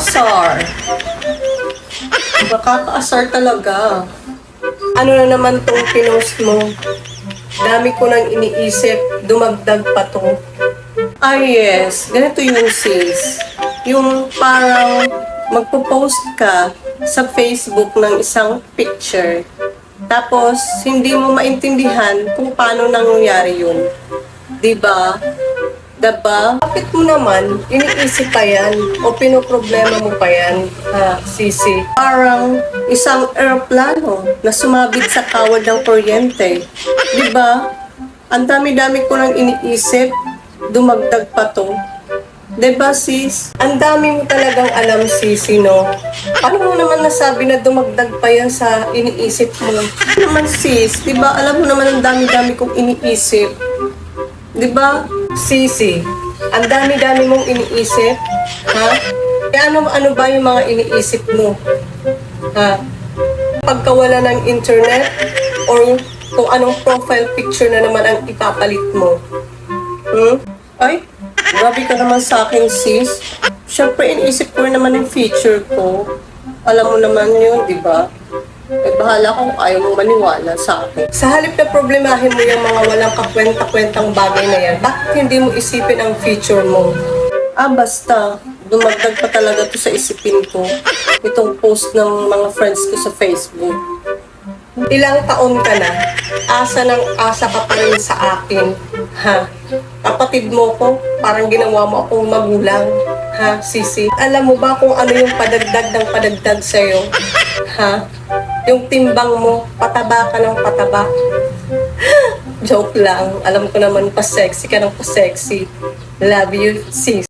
Nakakaasar. Nakakaasar talaga. Ano na naman tong pinost mo? Dami ko nang iniisip, dumagdag pa to. Ah yes, ganito yung sis. Yung parang magpo-post ka sa Facebook ng isang picture. Tapos, hindi mo maintindihan kung paano nangyayari yun. ba? Diba? Bakit mo naman iniisip pa yan o pinoproblema mo pa yan, ha, sisi? Parang isang aeroplano na sumabit sa kawad ng kuryente. Diba? Ang dami-dami ko lang iniisip, dumagdag pa to. Diba sis? Ang dami mo talagang alam sisi, no? Paano mo naman nasabi na dumagdag pa yan sa iniisip mo? Ano naman sis, diba alam mo naman ang dami-dami kong iniisip. Di ba? Sisi, ang dami-dami mong iniisip. Ha? Kaya ano, ano ba yung mga iniisip mo? Ha? Pagkawala ng internet or kung anong profile picture na naman ang ipapalit mo. Hmm? Ay, grabe ka naman sa akin, sis. Siyempre, iniisip ko naman yung future ko. Alam mo naman yun, di ba? Eh, bahala kung ayaw mong maniwala sa akin. Sa halip na problemahin mo yung mga walang kakwenta-kwentang bagay na yan, bakit hindi mo isipin ang future mo? Ah, basta. Dumagdag pa talaga to sa isipin ko. Itong post ng mga friends ko sa Facebook. Ilang taon ka na, asa ng asa ka pa rin sa akin. Ha? Kapatid mo ko, parang ginawa mo akong magulang. Ha, sisi? Alam mo ba kung ano yung padagdag ng padagdag sa'yo? Ha? Yung timbang mo, pataba ka ng pataba. Joke lang. Alam ko naman pa sexy ka ng pa sexy. Love you, sis.